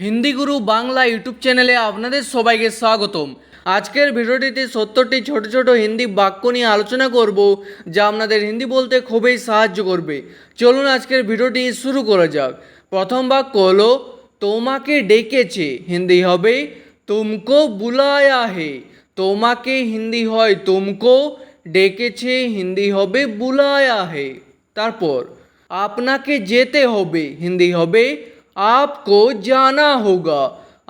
হিন্দি গুরু Bangla YouTube চ্যানেলে আপনাদের সবাইকে স্বাগতম। আজকের ভিডিওটিতে সত্তরটি ছোট ছোট হিন্দি বাক্য নিয়ে আলোচনা করব, যা আপনাদের হিন্দি বলতে খুবই সাহায্য করবে। চলুন আজকের ভিডিওটি শুরু করা যাক। প্রথম বাক্য হলো, তোমাকে ডেকেছে হিন্দি হবে, তুমকো বুলায়া হে। তোমাকে হিন্দি হয় তুমকো, ডেকেছে হিন্দি হবে বুলায়া হে। তারপর, আপনাকে যেতে হবে হিন্দি হবে আপকো জানা হোগা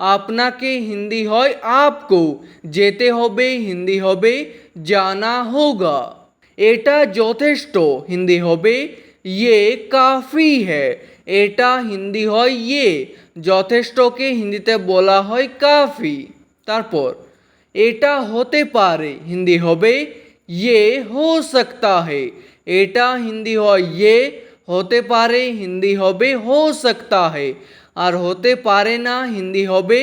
আপনাকে হিন্দি হয় আপকো যেতে হবে হিন্দি হবে জানা হোগা এটা যথেষ্ট হিন্দি হবে ইয়ে কাফি হ্যায় এটা হিন্দি হয় ইয়ে যথেষ্টকে হিন্দিতে বলা হয় কাফি তারপর এটা হতে পারে হিন্দি হবে ইয়ে হো সকতা হে এটা হিন্দি হয় ইয়ে হতে পারে হিন্দি হবে হো সকতা হে আর হতে পারে না হিন্দি হবে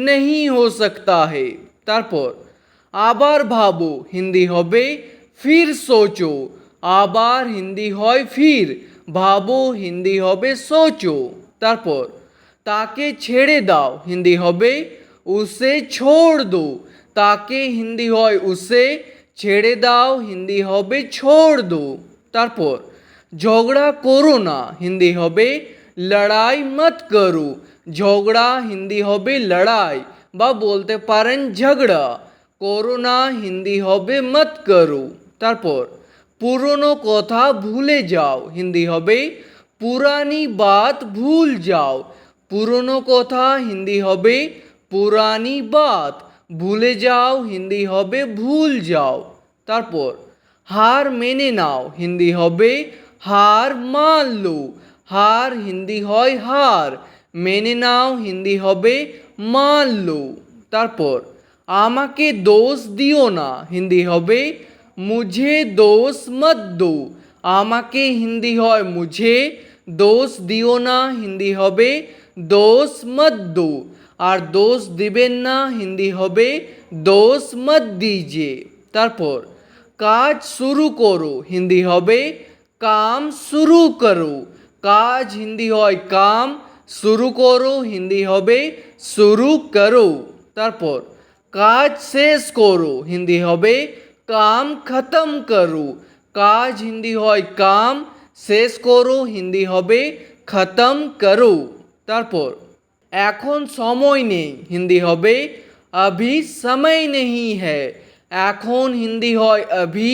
নেই হো সকতা হে তারপর আবার ভাবো হিন্দি হবে ফির সোচো আবার হিন্দি হয় ফির ভাবো হিন্দি হবে সোচো তারপর তাকে ছেড়ে দাও হিন্দি হবে উসে ছোড় দো তাকে হিন্দি হয় উসে ছেড়ে দাও হিন্দি হবে ছোড় দো তারপর ঝগড়া করো না হিন্দি হবে লড়াই মত করো ঝগড়া হিন্দি হবে লড়াই বা বলতে পারেন ঝগড়া করো না হিন্দি হবে মত করো তারপর পুরনো কথা ভুলে যাও হিন্দি হবে পুরানি বাত ভুল যাও পুরনো কথা হিন্দি হবে পুরানি বাত ভুলে যাও হিন্দি হবে ভুল যাও তারপর হার মেনে নাও হিন্দি হবে হার মান লো। হার হিন্দি হয় হার, মেনে নাও হিন্দি হবে মান লো। তারপর, আমাকে দোষ দিও না, হিন্দি হবে মুঝে দোষ মত দো। আমাকে হিন্দি হয় মুঝে দোষ দিও না, হিন্দি হবে দোষ মত দো। আর দোষ দিবেন না, হিন্দি হবে দোষ মত দিজিয়ে তারপর, কাজ শুরু করো, হিন্দি হবে কাম শুরু করো কাজ হিন্দি হয় কাম শুরু করো হিন্দি হবে শুরু করো তারপর কাজ শেষ করো হিন্দি হবে কাম খতম করো কাজ হিন্দি হয় কাম শেষ করো হিন্দি হবে খতম করো তারপর এখন সময় নেই হিন্দি হবে अभी समय नहीं है এখন হিন্দি হয় अभी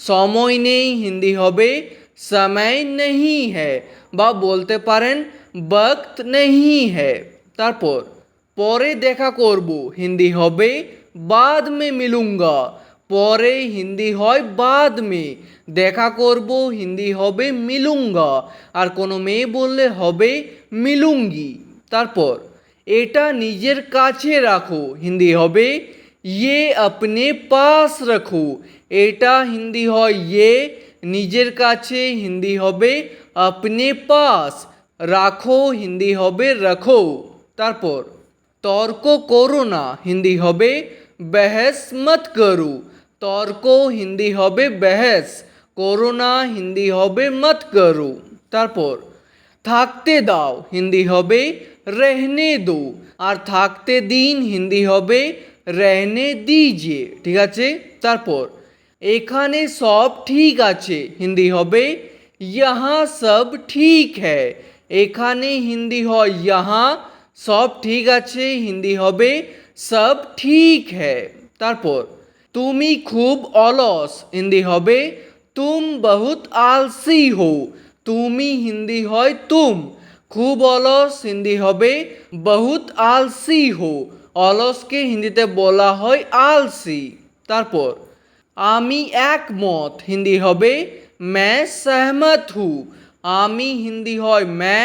সময় নেই হিন্দি হবে সময় নেই হ্যায় বা বলতে পারেন বক্ত নেই হ্যায় তারপর পরে দেখা করব হিন্দি হবে বাদ মে মিলুঙ্গা পরে হিন্দি হয় বাদ মে দেখা করব হিন্দি হবে মিলুঙ্গা আর কোনো মেয়ে বললে হবে মিলুঙ্গি তারপর এটা নিজের কাছে রাখো হিন্দি হবে ইয়ে আপনি পাশ রাখো এটা হিন্দি হয় ইয়ে নিজের কাছে হিন্দি হবে, আপনি পাস, রাখো, হিন্দি হবে, রাখো। তারপর, তর্ক করো না, হিন্দি হবে, বেহেস মত করু। তর্ক, হিন্দি হবে, বেহেস। করো না, হিন্দি হবে, মত করু। তারপর, থাকতে দাও, হিন্দি হবে, রেহনে দো। আর থাকতে দিন, হিন্দি হবে, রেহনে দিজে। ঠিক আছে? তারপর এখানে সব ঠিক আছে। হিন্দি হবে ইহা সব ঠিক হ্যাঁ এখানে হিন্দি হয় ইহা সব ঠিক আছে। হিন্দি হবে, সব ঠিক হ্যায়। তারপর, তুমি খুব অলস। হিন্দি হবে, তুম বহুত আলসি হো। তুমি হিন্দি হয়, তুম। খুব অলস। হিন্দি হবে, বহুত আলসি হো। অলসকে হিন্দিতে বলা হয়, আলসি। তারপর আমি একমত হিন্দি হবে मैं सहमत हूँ আমি হিন্দি হয় मैं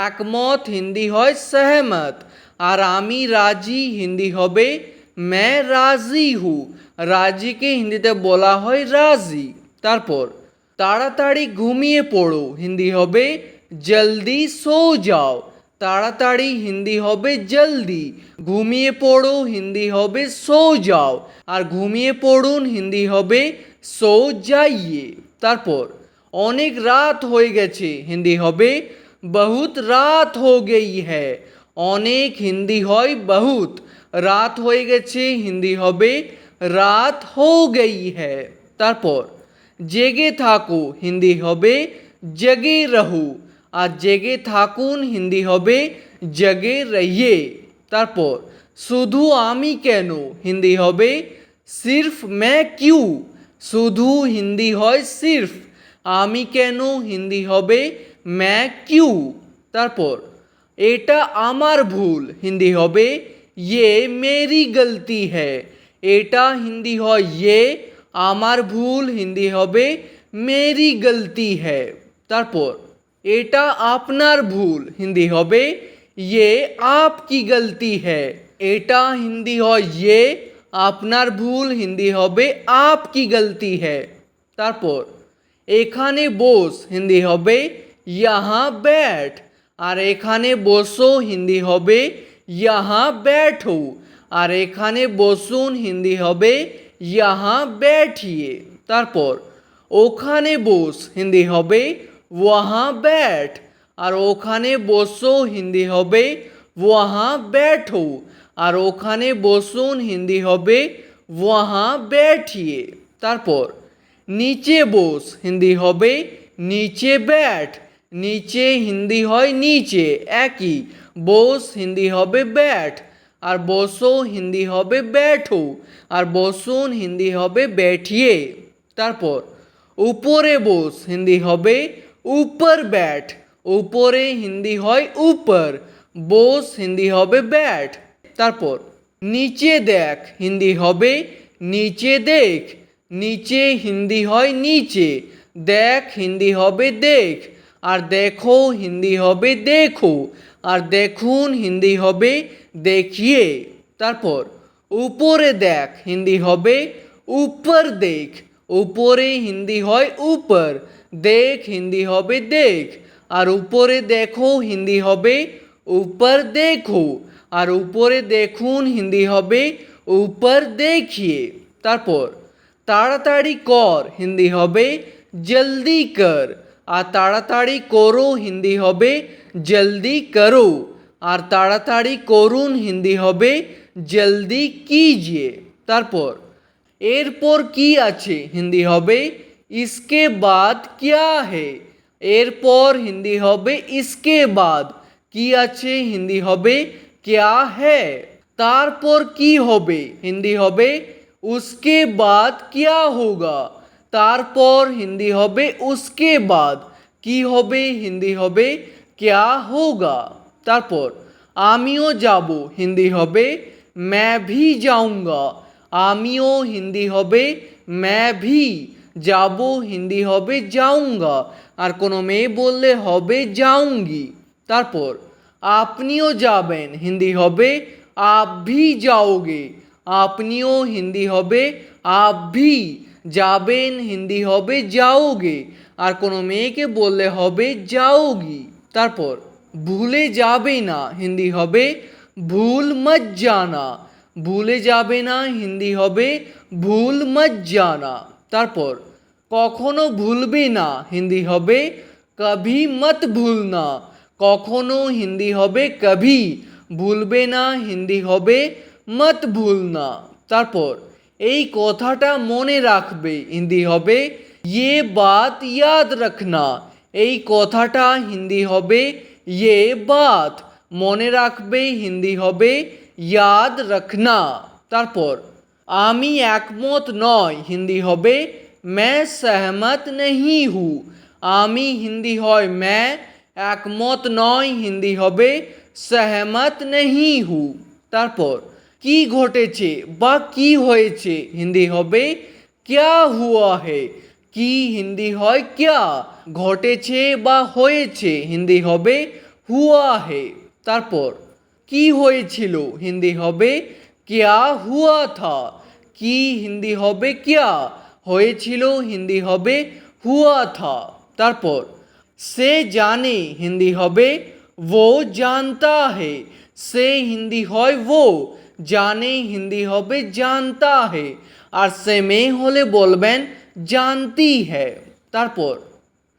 একমত হিন্দি হয় सहमत আর আমি রাজি হিন্দি হবে मैं রাজি हूँ রাজিকে হিন্দিতে বলা হয় রাজি তারপর তাড়াতাড়ি ঘুমিয়ে পড়ো হিন্দি হবে জলদি সো যাও তাড়াতাড়ি হিন্দি হবে জলদি ঘুমিয়ে পড়ো হিন্দি হবে সো যাও আর ঘুমিয়ে পড়ুন হিন্দি হবে সো যাইয়ে তারপর অনেক রাত হয়ে গেছে হিন্দি হবে বহুত রাত হো গেই হ্যায় অনেক হিন্দি হয় বহুত রাত হয়ে গেছে হিন্দি হবে রাত হো গই হ্যায় তারপর জেগে থাকো হিন্দি হবে জেগে রহু আর জেগে থাকুন হিন্দি হবে জেগে রহিয়ে তারপর শুধু আমি কেন হিন্দি হবে সির্ফ মে কিউ শুধু হিন্দি হয় সির্ফ আমি কেন হিন্দি হবে ম্যা কিউ তারপর এটা আমার ভুল হিন্দি হবে ইয়ে মেরি গলতি হ্যায় এটা হিন্দি হয় ইয়ে আমার ভুল হিন্দি হবে মেরি গলতি হ্যায় তারপর এটা আপনার ভুল হিন্দি হবে ইয়ে আপকি গলতি হ্যায় এটা হিন্দি হয় ইয়ে আপনার ভুল হিন্দি হবে আপকি গলতি হ্যায় তারপর এখানে বস হিন্দি হবে ইহা ব্যাট আর এখানে বসো হিন্দি হবে ইহা ব্যাঠো আর এখানে বসুন হিন্দি হবে ইহা ব্যাঠিয়ে তারপর ওখানে বস হিন্দি হবে ওয়াহা ব্যাট আর ওখানে বসো হিন্দি হবে ওয়াহা ব্যাঠো আর ওখানে বসুন হিন্দি হবে ওয়াহা ব্যাঠিয়ে তারপর নিচে বস হিন্দি হবে নিচে ব্যাট নিচে হিন্দি হয় নিচে একই বস হিন্দি হবে ব্যাট আর বসো হিন্দি হবে ব্যাঠো আর বসুন হিন্দি হবে ব্যাঠিয়ে তারপর উপরে বস হিন্দি হবে উপর ব্যাট। উপরে হিন্দি হয় উপর, বস হিন্দি হবে ব্যাট। তারপর, নিচে দেখ, হিন্দি হবে নিচে দেখ। নিচে হিন্দি হয় নিচে, দেখ হিন্দি হবে দেখ। আর দেখো হিন্দি হবে দেখো, আর দেখুন হিন্দি হবে দেখিয়ে। তারপর, উপরে দেখ, হিন্দি হবে উপর দেখ। উপরে হিন্দি হয় উপর দেখ হিন্দি হবে দেখ, আর উপরে দেখো হিন্দি হবে, উপর দেখো, আর উপরে দেখুন হিন্দি হবে, উপর দেখিয়ে। তারপর, তাড়াতাড়ি কর হিন্দি হবে, জলদি কর, আর তাড়াতাড়ি করো হিন্দি হবে, জলদি করো, আর তাড়াতাড়ি করুন হিন্দি হবে, জলদি কিজিয়ে। তারপর, এরপর কি আছে হিন্দি হবে? ইসকে বাদ কিয়া হে এরপর হিন্দি হবে ইসকে বাদ কি আছে হিন্দি হবে ক্যা হ্যায় তারপর কি হবে হিন্দি হবে উসকে বাদ কিয়া হোগা তারপর হিন্দি হবে উসকে বাদ কি হবে হিন্দি হবে ক্যা হোগা তারপর আমিও যাব হিন্দি হবে मैं भी जाऊंगा আমিও হিন্দি হবে मैं भी যাব হিন্দি হবে যাউঙ্গা আর কোনো মেয়ে বললে হবে যাউঙ্গি তারপর, আপনিও যাবেন, হিন্দি হবে আপ যাওগে আপনিও হিন্দি হবে আপ যাবেন, হিন্দি হবে যাওগে। আর কোনো মেয়েকে বললে হবে যাওগি। তারপর, ভুলে যাবে না, হিন্দি হবে ভুল মত জানা ভুলে যাবে না, হিন্দি হবে ভুল মত জানা তারপর, কখনো ভুলবে না, হিন্দি হবে কভি মত ভুলনা। কখনো হিন্দি হবে কভি, ভুলবে না, হিন্দি হবে মত ভুলনা। তারপর, এই কথাটা মনে রাখবে, হিন্দি হবে ইয়ে বাত ইয়াদ রাখনা। এই কথাটা হিন্দি হবে ইয়ে বাত। মনে রাখবে, হিন্দি হবে ইয়াদ রাখনা। তারপর আমি একমত নয় হিন্দি হবে मैं सहमत नहीं हूँ আমি হিন্দি হয় मैं একমত নয় হিন্দি হবে সহমত নেহি হু তারপর কি ঘটেছে বা কি হয়েছে হিন্দি হবে ক্যা হুয়া হে কি হিন্দি হয় ক্যা ঘটেছে বা হয়েছে হিন্দি হবে হুয়া হে তারপর কি হয়েছিল হিন্দি হবে কিয়া হুয়া থা? কি হিন্দি হবে কিয়া? হয়েছিল হিন্দি হবে হুয়া থা। তারপর, সে জানে হিন্দি হবে, ও জানতা হে। সে হিন্দি হয় ও, জানে হিন্দি হবে, জানতা হে। আর সে মেয়ে হলে বলবেন, জানতি হ্যাঁ তারপর,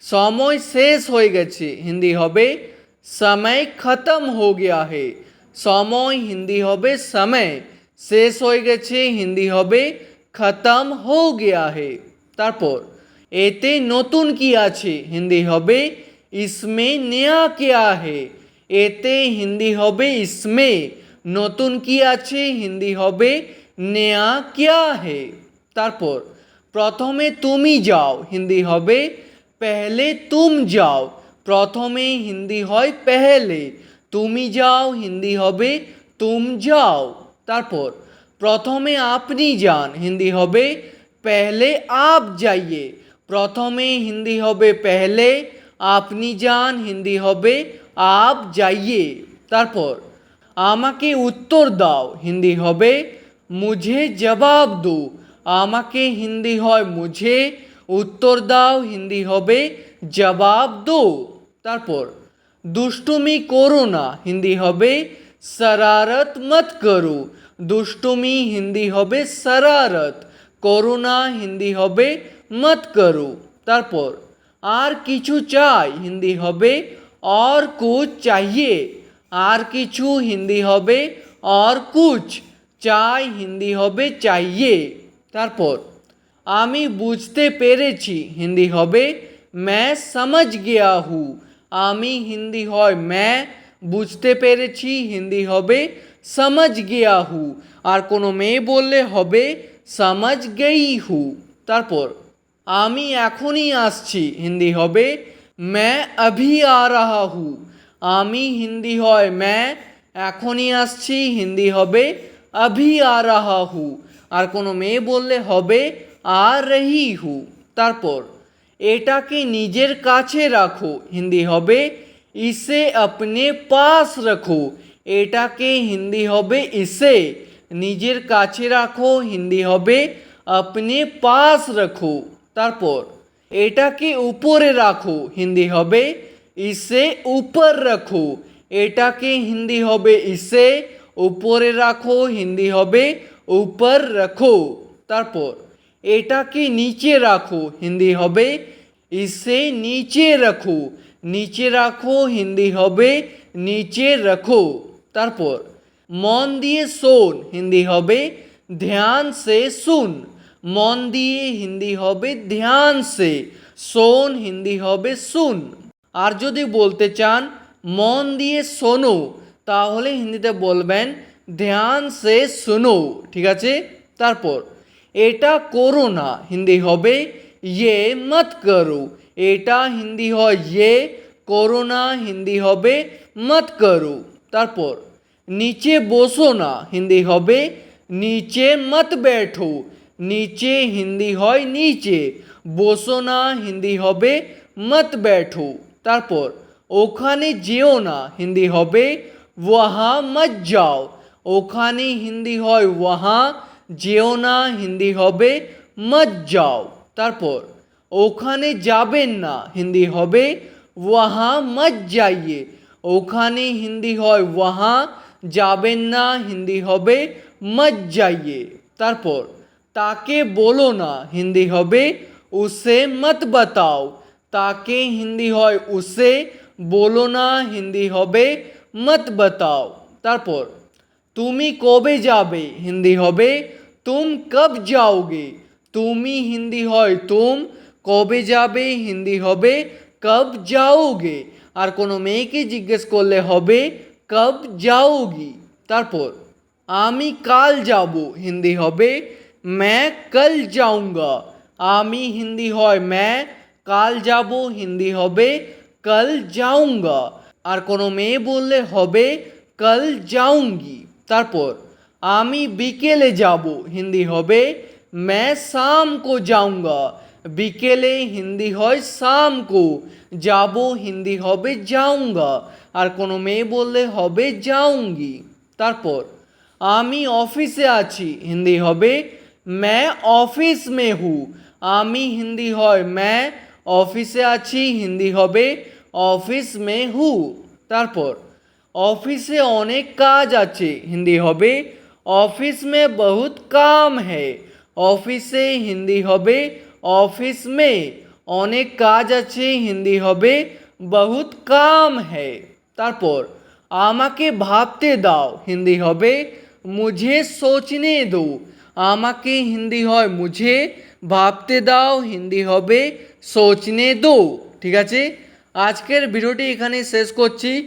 সময় শেষ হয়ে গেছে, হিন্দি হবে, সময় খতম হো গিয়া হে। সময় হিন্দি হবে, সময়। শেষ হয়ে গেছে, হিন্দি হবে, খতম হো গিয়া হে। তারপর, এতে নতুন কি আছে, হিন্দি হবে, ইসমে নেয়া কেয়া হে। এতে হিন্দি হবে, ইসমে নতুন কি আছে, হিন্দি হবে, নেয়া কেয়া হে। তারপর, প্রথমে তুমি যাও, হিন্দি হবে, পেহলে তুম যাও। প্রথমে হিন্দি হয়, পেহলে। তুমি যাও, হিন্দি হবে, তুম যাও। তারপর, প্রথমে আপনি যান, হিন্দি হবে পেহলে আপ যাইয়ে। প্রথমে হিন্দি হবে পেহলে আপনি যান, হিন্দি হবে আপ যাইয়ে। তারপর, আমাকে উত্তর দাও, হিন্দি হবে মুঝে জবাব দো। আমাকে হিন্দি হয় মুঝে, উত্তর দাও, হিন্দি হবে জবাব দো। তারপর, দুষ্টুমি করো না, হিন্দি হবে শরারত মত করো দুষ্টুমি হিন্দি হবে শরারত করো না হিন্দি হবে মত করো তারপর আর কিছু চাই হিন্দি হবে और कुछ चाहिए আর কিছু হিন্দি হবে और कुछ চাই হিন্দি হবে চাইয়ে তারপর আমি বুঝতে পেরেছি হিন্দি হবে मैं समझ गया हूँ আমি হিন্দি হয় मैं বুঝতে পেরেছি, হিন্দি হবে সমজ গিয়া হু। আর কোনো মেয়ে বললে হবে সমজ গেই হু। তারপর, আমি এখনই আসছি, হিন্দি হবে ম্যা অভি আ রাহা হু। আমি হিন্দি হয় ম্যা, এখনই আসছি, হিন্দি হবে অভি আ রাহা হু। আর কোনো মেয়ে বললে হবে আ রহি হু। তারপর, এটাকে নিজের কাছে রাখো, হিন্দি হবে ইসে अपने পাস রাখো এটাকে হিন্দি হবে ইসে নিজের কাছে রাখো হিন্দি হবে अपने পাস রাখো তারপর এটাকে উপরে রাখো হিন্দি হবে ইসে উপর রাখো এটাকে হিন্দি হবে ইসে উপরে রাখো হিন্দি হবে উপর রাখো তারপর এটাকে নিচে রাখো হিন্দি হবে ইসে নিচে রাখো নিচে রাখো, হিন্দি হবে নিচে রাখো। তারপর, মন দিয়ে শোন, হিন্দি হবে ধ্যান সে শুন। মন দিয়ে হিন্দি হবে ধ্যান সে, শোন, হিন্দি হবে শুন। আর যদি বলতে চান, মন দিয়ে শোনো, তাহলে হিন্দিতে বলবেন ধ্যান সে শোনো, ঠিক আছে? তারপর, এটা করো না, হিন্দি হবে ইয়ে মত করো এটা হিন্দি হয় যে করোনা হিন্দি হবে মত করো তারপর নিচে বসো না হিন্দি হবে নিচে মত বেঠো নিচে হিন্দি হয় নিচে বসো না হিন্দি হবে মত বেঠো তারপর ওখানে যেও না হিন্দি হবে ওয়াহা মত যাও ওখানে হিন্দি হয় ওয়াহা যেও না হিন্দি হবে মত যাও তারপর ওখানে যাবেন না। হিন্দি হবে, ওয়াহা, মত যাইয়ে। ওখানে হিন্দি হয়, ওয়াহা, যাবেন না। হিন্দি হবে, মত যাইয়ে। তারপর, তাকে বলো না। হিন্দি হবে, উসে মত বাতাও। তাকে হিন্দি হয়, উসে বলো না। হিন্দি হবে, মত বাতাও। তারপর, তুমি কবে যাবে? হিন্দি হবে, তুম কব যাওগে। তুমি হিন্দি হয়, তুম কবে যাবে হিন্দি হবে কব যাওগে আর কোনো মেয়েকে জিজ্ঞেস করলে হবে কব যাওগি তারপর আমি কাল যাব হিন্দি হবে मैं कल जाऊंगा আমি হিন্দি হয় मैं কাল যাব হিন্দি হবে कल जाऊंगा আর কোনো মেয়ে বললে হবে कल जाऊंगी তারপর আমি বিকেলে যাব হিন্দি হবে मैं शाम को जाऊंगा বিকেলে হিন্দি হয় শাম কো যাব হিন্দি হবে যাউঙ্গা আর কোনো মেয়ে বললে হবে যাউঙ্গি তারপর, আমি অফিসে আছি, হিন্দি হবে मैं অফিস মে হু। আমি হিন্দি হয় मैं অফিসে আছি, হিন্দি হবে অফিস মে হু। তারপর, অফিসে অনেক কাজ আছে, হিন্দি হবে অফিস মে বহুত কাম হ্যায় অফিসে হিন্দি হবে অফিস মে অনেক কাজ আছে, হিন্দি হবে, বহুত কাম হ্যায়। তারপর, আমাকে ভাবতে দাও, হিন্দি হবে, মুঝে সোচনে দো। আমাকে হিন্দি হয়, মুঝে ভাবতে দাও, হিন্দি হবে, সোচনে দো। ঠিক আছে? আজকের ভিডিওটি এখানেই শেষ করছি।